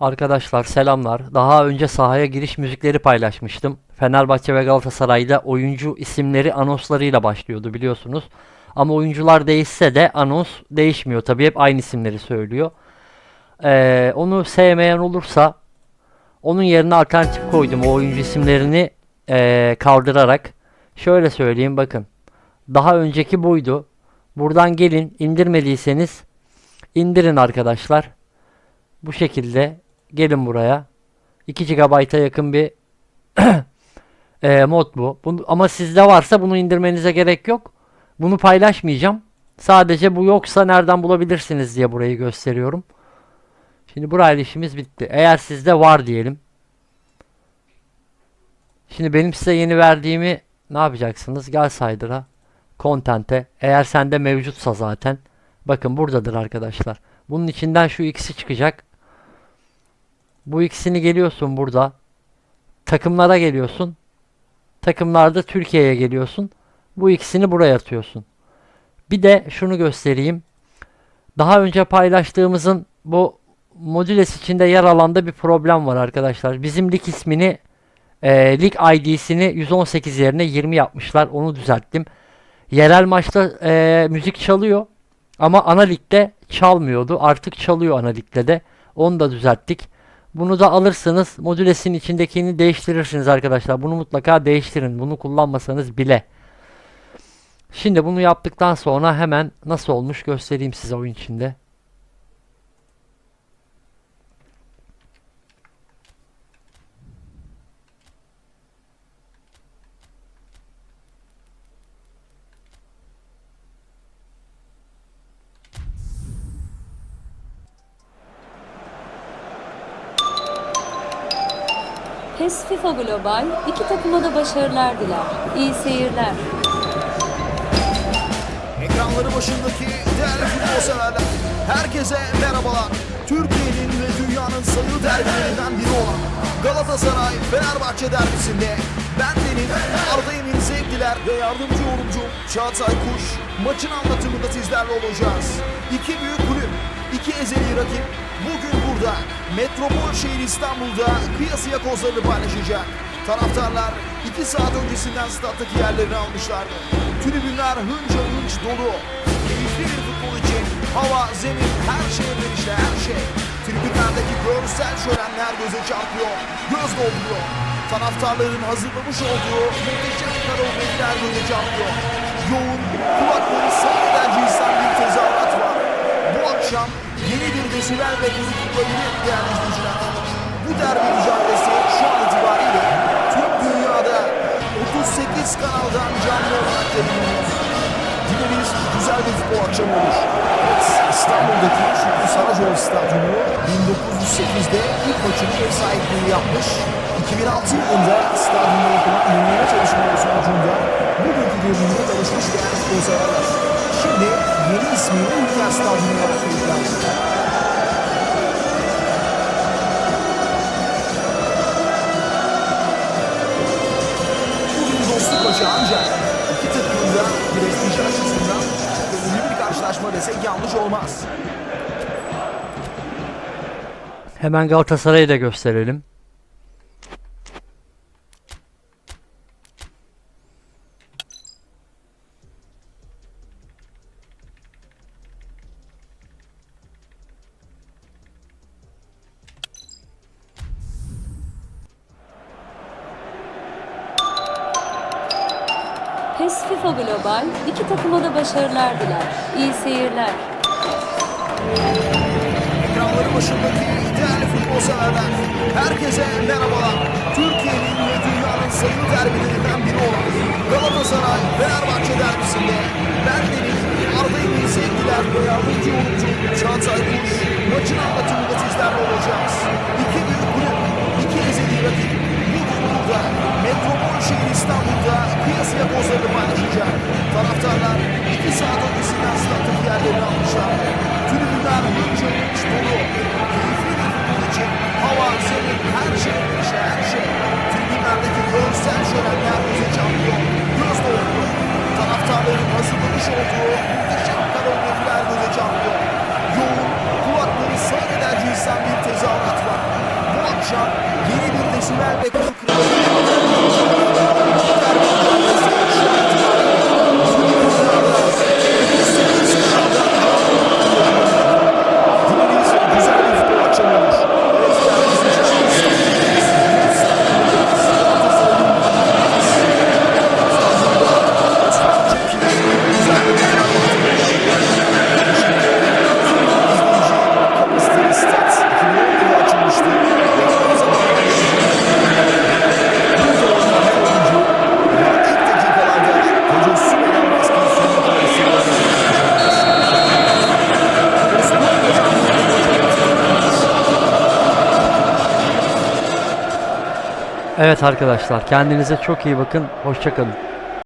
Arkadaşlar selamlar. Daha önce sahaya giriş müzikleri paylaşmıştım. Fenerbahçe ve Galatasaray'da oyuncu isimleri anonslarıyla başlıyordu biliyorsunuz. Ama oyuncular değişse de anons değişmiyor. Tabii hep aynı isimleri söylüyor. Ee, onu sevmeyen olursa onun yerine alternatif koydum o oyuncu isimlerini ee, kaldırarak. Şöyle söyleyeyim bakın. Daha önceki buydu. Buradan gelin indirmediyseniz indirin arkadaşlar. Bu şekilde gelin buraya. 2 GB'a yakın bir eee, mod bu. Bunu, ama sizde varsa bunu indirmenize gerek yok. Bunu paylaşmayacağım. Sadece bu yoksa nereden bulabilirsiniz diye burayı gösteriyorum. Şimdi burayla işimiz bitti. Eğer sizde var diyelim. Şimdi benim size yeni verdiğimi ne yapacaksınız? Gel saydıra. Content'e. Eğer sende mevcutsa zaten. Bakın buradadır arkadaşlar. Bunun içinden şu ikisi çıkacak. Bu ikisini geliyorsun burada. Takımlara geliyorsun. Takımlarda Türkiye'ye geliyorsun. Bu ikisini buraya atıyorsun. Bir de şunu göstereyim. Daha önce paylaştığımızın bu modüles içinde yer alanda bir problem var arkadaşlar. Bizim lig ismini e, lig ID'sini 118 yerine 20 yapmışlar. Onu düzelttim. Yerel maçta e, müzik çalıyor. Ama ana ligde çalmıyordu. Artık çalıyor ana ligde de. Onu da düzelttik. Bunu da alırsınız. Modülesin içindekini değiştirirsiniz arkadaşlar. Bunu mutlaka değiştirin. Bunu kullanmasanız bile. Şimdi bunu yaptıktan sonra hemen nasıl olmuş göstereyim size oyun içinde. PES FIFA Global iki takıma da başarılar diler. İyi seyirler. Ekranları başındaki değerli futbol severler, herkese merhabalar. Türkiye'nin ve dünyanın sayılı derbilerinden biri olan Galatasaray Fenerbahçe derbisinde bendenin Arda Emin Zevkliler ve yardımcı yorumcum Çağatay Kuş maçın anlatımında sizlerle olacağız. İki büyük kulüp, iki ezeli rakip bugün burada Metropol şehir İstanbul'da kıyasıya kozlarını paylaşacak. Taraftarlar 2 saat öncesinden stat'taki yerlerini almışlardı. Tribünler hınca hınç dolu. Keyifli bir futbol için hava, zemin, her şey elverişli her şey. Tribünlerdeki görsel şölenler göze çarpıyor, göz dolduruyor. Taraftarların hazırlamış olduğu muhteşem koreografiler göze çarpıyor. Yoğun, kulakları sahneden cinsten bir tezahürat desibel ve grupla bilir değerli izleyiciler. Bu derbi mücadelesi şu an itibariyle tüm dünyada 38 kanaldan canlı olarak yayınlanıyor. Dileriz güzel bir futbol akşamı olur. Evet, İstanbul'daki Şükrü Saracoğlu Stadyumu 1908'de ilk maçını ev sahipliği yapmış. 2006 yılında stadyumda yapılan yenileme çalışmaları sonucunda bugünkü görünümüne tanışmış değerli futbol severler. Şimdi yeni ismiyle Ülker Stadyumu olarak. Maçı ancak iki takımın da prestiji açısından çok önemli bir karşılaşma desek yanlış olmaz. Hemen Galatasaray'ı da gösterelim. PES FIFA Global iki takıma da başarılar diler. İyi seyirler. Ekranları başındaki değerli futbol severler, herkese merhabalar. Türkiye'nin ve dünyanın sayılı derbilerinden biri olan Galatasaray Fenerbahçe derbisinde bendenin Arda Cold War Evet arkadaşlar kendinize çok iyi bakın. Hoşçakalın.